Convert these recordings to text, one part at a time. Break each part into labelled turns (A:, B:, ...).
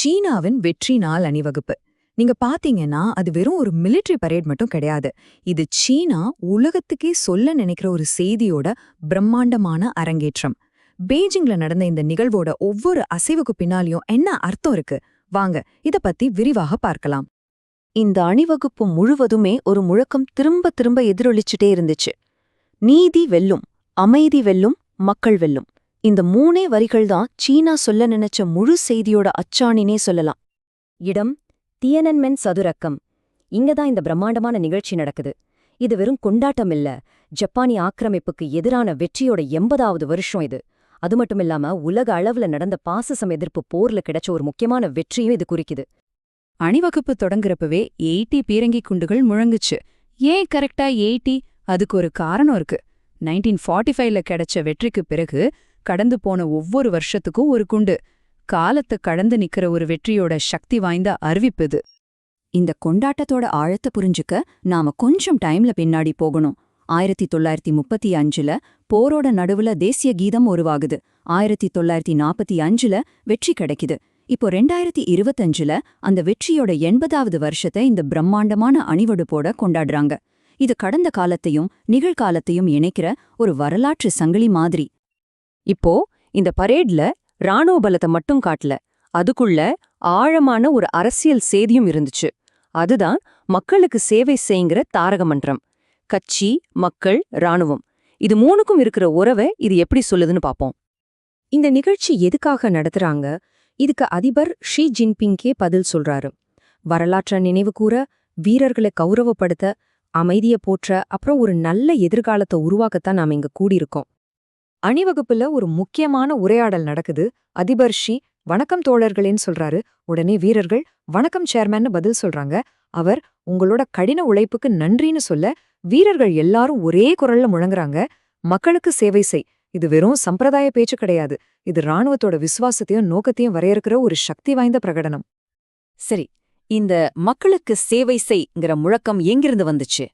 A: சீனாவின் வெற்றி நாள் அணிவகுப்பு. நீங்க பாத்தீங்கன்னா அது வெறும் ஒரு மிலிட்டரி பரேட் மட்டும் கிடையாது. இது சீனா உலகத்துக்கே சொல்ல நினைக்கிற ஒரு செய்தியோட பிரம்மாண்டமான அரங்கேற்றம். பெய்ஜிங்ல நடந்த இந்த நிகழ்வோட ஒவ்வொரு அசைவுக்கு பின்னாலையும் என்ன அர்த்தம் இருக்கு? வாங்க இத பத்தி விரிவாக பார்க்கலாம்.
B: இந்த அணிவகுப்பு முழுவதுமே ஒரு முழக்கம் திரும்ப திரும்ப எதிரொலிச்சுட்டே இருந்துச்சு. நீதி வெல்லும் அமைதி வெல்லும் மக்கள் வெல்லும். இந்த மூணே வரிகள்தான் சீனா சொல்ல நினைச்ச முழு செய்தியோட அச்சாணினே சொல்லலாம்.
C: இடம் தியனன்மென் சதுரக்கம். இங்கதான் இந்த பிரம்மாண்டமான நிகழ்ச்சி நடக்குது. இது வெறும் கொண்டாட்டம் இல்ல. ஜப்பானிய ஆக்கிரமிப்புக்கு எதிரான வெற்றியோட எண்பதாவது வருஷம் இது. அது மட்டுமில்லாம உலக அளவுல நடந்த பாசசம் எதிர்ப்பு போர்ல கிடைச்ச ஒரு முக்கியமான வெற்றியும் இது குறிக்குது.
A: அணிவகுப்பு தொடங்குறப்பவே எயிட்டி பீரங்கி குண்டுகள் முழங்குச்சு. ஏன் கரெக்டா எயிட்டி? அதுக்கு ஒரு காரணம் இருக்கு. நைன்டீன் ஃபார்ட்டி ஃபைவ்ல கிடைச்ச வெற்றிக்கு பிறகு கடந்து போன ஒவ்வொரு வருஷத்துக்கும் ஒரு குண்டு. காலத்தை கடந்து நிக்கிற ஒரு வெற்றியோட சக்தி வாய்ந்த அறிவிப்பு இது. இந்த கொண்டாட்டத்தோட ஆழத்தை புரிஞ்சுக்க நாம கொஞ்சம் டைம்ல பின்னாடி போகணும். ஆயிரத்தி தொள்ளாயிரத்தி முப்பத்தி அஞ்சுல போரோட நடுவுல தேசிய கீதம் உருவாகுது. ஆயிரத்தி தொள்ளாயிரத்தி நாற்பத்தி அஞ்சுல வெற்றி கிடைக்குது. இப்போ ரெண்டாயிரத்தி இருபத்தஞ்சுல அந்த வெற்றியோட எண்பதாவது வருஷத்தை இந்த பிரம்மாண்டமான அணிவடுப்போட கொண்டாடுறாங்க. இது கடந்த காலத்தையும் நிகழ்காலத்தையும் இணைக்கிற ஒரு வரலாற்று சங்கிலி மாதிரி.
B: இப்போ இந்த பரேட்ல ராணுவ பலத்தை மட்டும் காட்டல. அதுக்குள்ள ஆழமான ஒரு அரசியல் சேதியும் இருந்துச்சு. அதுதான் மக்களுக்கு சேவை செய்யுங்கிற தாரக மன்றம். கட்சி மக்கள் ராணுவம் இது மூணுக்கும் இருக்கிற உறவை இது எப்படி சொல்லுதுன்னு பாப்போம். இந்த நிகழ்ச்சி எதுக்காக நடத்துறாங்க? இதுக்கு அதிபர் ஷி ஜின்பிங்கே பதில் சொல்றாரு. வரலாற்ற நினைவு கூற வீரர்களை கௌரவப்படுத்த அமைதிய போற்ற அப்புறம் ஒரு நல்ல எதிர்காலத்தை உருவாக்கத்தான் நாம் இங்க கூடியிருக்கோம். அணிவகுப்புல ஒரு முக்கியமான உரையாடல் நடக்குது. அதிபர் ஷி வணக்கம் தோழர்களேன்னு சொல்றாரு. உடனே வீரர்கள் வணக்கம் சேர்மேன்னு பதில் சொல்றாங்க. அவர் உங்களோட கடின உழைப்புக்கு நன்றின்னு சொல்ல வீரர்கள் எல்லாரும் ஒரே குரல்ல முழங்குறாங்க. மக்களுக்கு சேவை செய். இது வெறும் சம்பிரதாய பேச்சு கிடையாது. இது ராணுவத்தோட விசுவாசத்தையும் நோக்கத்தையும் வரையறுக்கிற ஒரு சக்தி வாய்ந்த பிரகடனம்.
C: சரி இந்த மக்களுக்கு சேவை செய்ங்கிற முழக்கம் எங்கிருந்து வந்துச்சு?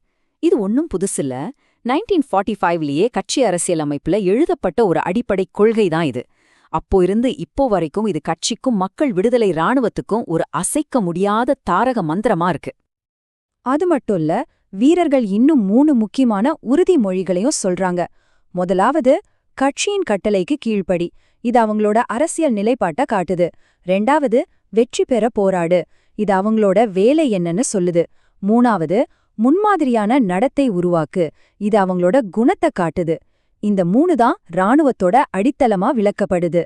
C: இது ஒன்னும் புதுசில்ல. நைன்டீன் ஃபார்ட்டி ஃபைவ்லயே கட்சி அரசியல் அமைப்புல எழுதப்பட்ட ஒரு அடிப்படை கொள்கை தான் இது. அப்போ இருந்து இப்போ வரைக்கும் இது கட்சிக்கும் மக்கள் விடுதலை ராணுவத்துக்கும் ஒரு அசைக்க முடியாத தாரக மந்திரமா இருக்கு.
B: அது மட்டும் இல்ல வீரர்கள் இன்னும் மூணு முக்கியமான உறுதிமொழிகளையும் சொல்றாங்க. முதலாவது கட்சியின் கட்டளைக்கு கீழ்ப்படி. இது அவங்களோட அரசியல் நிலைப்பாட்ட காட்டுது. ரெண்டாவது வெற்றி பெற போராடு. இது அவங்களோட வேலை என்னன்னு சொல்லுது. மூணாவது முன்மாதிரியான நடத்தை உருவாக்கு. இது அவங்களோட குணத்தை காட்டுது. இந்த மூணு தான் ராணுவத்தோட அடித்தளமா விளக்கப்படுது.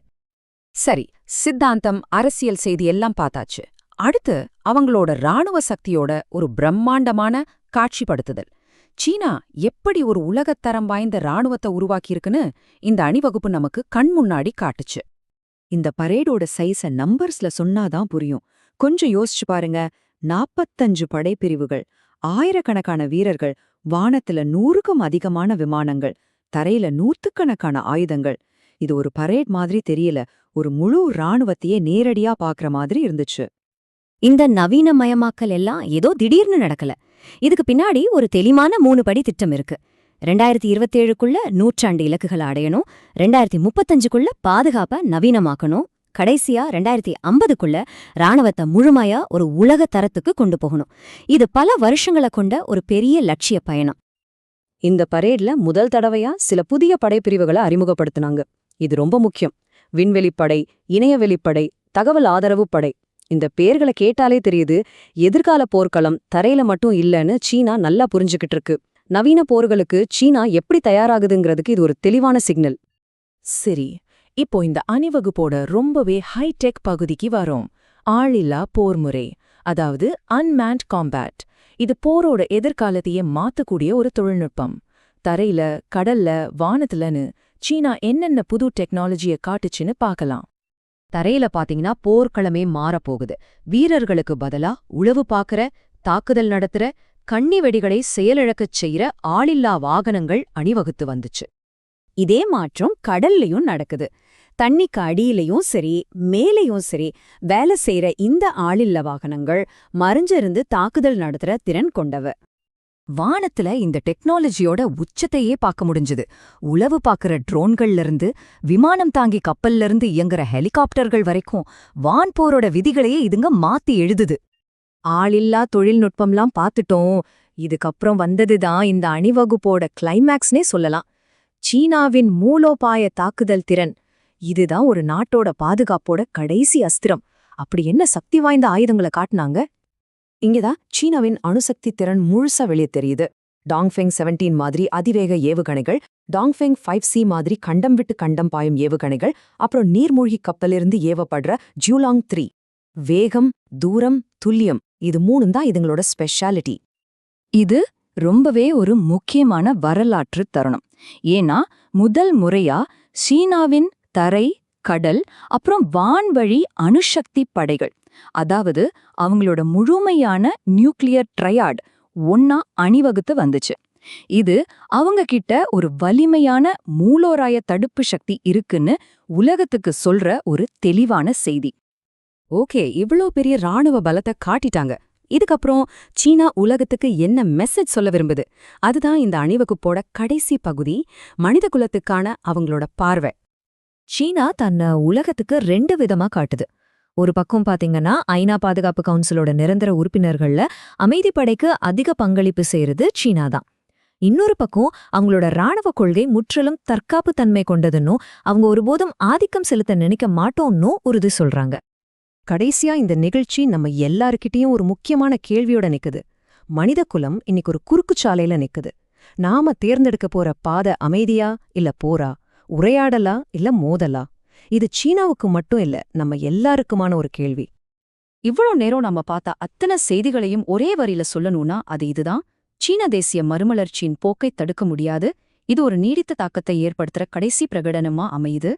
C: சரி சித்தாந்தம் அரசியல் செய்தி எல்லாம் பார்த்தாச்சு. அடுத்து அவங்களோட ராணுவ சக்தியோட ஒரு பிரம்மாண்டமான காட்சிப்படுத்துதல். சீனா எப்படி ஒரு உலகத்தரம் வாய்ந்த ராணுவத்தை உருவாக்கியிருக்குன்னு இந்த அணிவகுப்பு நமக்கு கண் முன்னாடி காட்டுச்சு.
B: இந்த பரேடோட சைஸ நம்பர்ஸ்ல சொன்னாதான் புரியும். கொஞ்சம் யோசிச்சு பாருங்க. நாப்பத்தஞ்சு படைப்பிரிவுகள். ஆயிரக்கணக்கான வீரர்கள் வானத்துல நூறுக்கும் அதிகமான விமானங்கள் தரையில நூத்துக்கணக்கான ஆயுதங்கள். இது ஒரு பரேட் மாதிரி தெரியல ஒரு முழு ராணுவத்தையே நேரடியா பாக்குற மாதிரி இருந்துச்சு.
C: இந்த நவீனமயமாக்கல் எல்லாம் ஏதோ திடீர்னு நடக்கல. இதுக்கு பின்னாடி ஒரு தெளிவான மூணு படி திட்டம் இருக்கு. ரெண்டாயிரத்தி இருபத்தேழுக்குள்ள நூற்றாண்டு இலக்குகளை அடையணும் ரெண்டாயிரத்தி முப்பத்தஞ்சுக்குள்ள பாதுகாப்பை நவீனமாக்கணும் கடைசியா ரெண்டாயிரத்தி ஐம்பதுக்குள்ள ராணுவத்தை முழுமையா ஒரு உலக தரத்துக்கு கொண்டு போகணும். இது பல வருஷங்களை கொண்ட ஒரு பெரிய லட்சிய பயணம்.
B: இந்த பரேட்ல முதல் தடவையா சில புதிய படைப்பிரிவுகளை அறிமுகப்படுத்தினாங்க. இது ரொம்ப முக்கியம். விண்வெளிப்படை இணையவெளிப்படை தகவல் ஆதரவு படை. இந்த பேர்களை கேட்டாலே தெரியுது எதிர்கால போர்க்களம் தரையில மட்டும் இல்லைன்னு சீனா நல்லா புரிஞ்சுக்கிட்டு இருக்கு. நவீன போர்களுக்கு சீனா எப்படி தயாராகுதுங்கிறதுக்கு இது ஒரு தெளிவான சிக்னல்.
D: சரி இப்போ இந்த அணிவகுப்போட ரொம்பவே ஹைடெக் பகுதிக்கு வரும். ஆளில்லா போர்முறை அதாவது அன்மேண்ட் காம்பேட் இது போரோட எதிர்காலத்தையே மாத்தக்கூடிய ஒரு தொழில்நுட்பம். தரையில கடல்ல வானத்துலன்னு சீனா என்னென்ன புது டெக்னாலஜிய காட்டுச்சுன்னு பார்க்கலாம்.
C: தரையில பாத்தீங்கன்னா போர்க்களமே மாறப்போகுது. வீரர்களுக்கு பதிலா உளவு பாக்குற தாக்குதல் நடத்துற கண்ணி வெடிகளை செயலிழக்கச் செய்யற ஆளில்லா வாகனங்கள் அணிவகுத்து வந்துச்சு. இதே மாற்றம் கடல்லையும் நடக்குது. தண்ணிக்கு அடியிலையும் சரி மேலையும் சரி வேலை செய்யற இந்த ஆளில்ல வாகனங்கள் மறைஞ்சிருந்து தாக்குதல் நடத்துற திறன் கொண்டவ.
A: வானத்துல இந்த டெக்னாலஜியோட உச்சத்தையே பார்க்க முடிஞ்சது. உளவு பார்க்கிற ட்ரோன்கள்ல இருந்து விமானம் தாங்கி கப்பல்ல இருந்து இயங்குற ஹெலிகாப்டர்கள் வரைக்கும் வான்போரோட விதிகளையே இதுங்க மாத்தி எழுதுது.
B: ஆளில்லா தொழில்நுட்பம்லாம் பார்த்துட்டோம். இதுக்கப்புறம் வந்ததுதான் இந்த அணிவகுப்போட கிளைமேக்ஸ்னே சொல்லலாம். சீனாவின் மூலோபாய தாக்குதல் திறன். இதுதான் ஒரு நாட்டோட பாதுகாப்போட கடைசி அஸ்திரம். அப்படி என்ன சக்தி வாய்ந்த ஆயுதங்களை காட்டுனாங்க? இங்கதான் சீனாவின் அணுசக்தி திறன் முழுசா வெளியே தெரியுது. டாங்ஃபெங் 17 மாதிரி அதிவேக ஏவுகணைகள் டாங்ஃபெங் ஃபைவ் சி மாதிரி கண்டம் விட்டு கண்டம் பாயும் ஏவுகணைகள் அப்புறம் நீர்மூழ்கி கப்பலிருந்து ஏவப்படுற ஜூலாங் த்ரீ வேகம் தூரம் துல்லியம் இது மூணும் தான் இதுங்களோட ஸ்பெஷாலிட்டி
A: இது ரொம்பவே ஒரு முக்கியமான வரலாற்று தருணம். ஏன்னா முதல் முறையா சீனாவின் தரை கடல் அப்புறம் வான்வழி அணுசக்தி படைகள். அதாவது அவங்களோட முழுமையான நியூக்ளியர் ட்ரையாட் ஒன்னா அணிவகுத்து வந்துச்சு. இது அவங்க கிட்ட ஒரு வலிமையான மூலோராய தடுப்பு சக்தி இருக்குன்னு உலகத்துக்கு சொல்ற ஒரு தெளிவான செய்தி. ஓகே இவ்ளோ பெரிய ராணுவ பலத்தை காட்டிட்டாங்க. இதுக்கப்புறம் சீனா உலகத்துக்கு என்ன மெசேஜ் சொல்ல விரும்புது? அதுதான் இந்த அணிவகுப்போட கடைசி பகுதி மனித குலத்துக்கான அவங்களோட பார்வை.
C: சீனா தன்னை உலகத்துக்கு ரெண்டு விதமா காட்டுது. ஒரு பக்கம் பாத்தீங்கன்னா ஐநா பாதுகாப்பு கவுன்சிலோட நிரந்தர உறுப்பினர்கள்ல அமைதிப்படைக்கு அதிக பங்களிப்பு செய்யறது சீனா தான். இன்னொரு பக்கம் அவங்களோட ராணுவ கொள்கை முற்றிலும் தற்காப்பு தன்மை கொண்டதுன்னும் அவங்க ஒருபோதும் ஆதிக்கம் செலுத்த நினைக்க மாட்டோம்னும் உறுதி சொல்றாங்க.
B: கடைசியா இந்த நிகழ்ச்சி நம்ம எல்லாருக்கிட்டயும் ஒரு முக்கியமான கேள்வியோட நிக்குது. மனித குலம் இன்னைக்கு ஒரு குறுக்குச்சாலையில நிக்குது. நாம தேர்ந்தெடுக்க போற பாத அமைதியா இல்ல போரா? உரையாடலா இல்ல மோதலா? இது சீனாவுக்கு மட்டும் இல்ல நம்ம எல்லாருக்குமான ஒரு கேள்வி.
A: இவ்வளோ நேரம் நம்ம பார்த்த அத்தனை செய்திகளையும் ஒரே வரியில சொல்லணும்னா அது இதுதான். சீன தேசிய மறுமலர்ச்சியின் போக்கை தடுக்க முடியாது. இது ஒரு நீடித்த தாக்கத்தை ஏற்படுத்துற கடைசி பிரகடனமா அமையுது.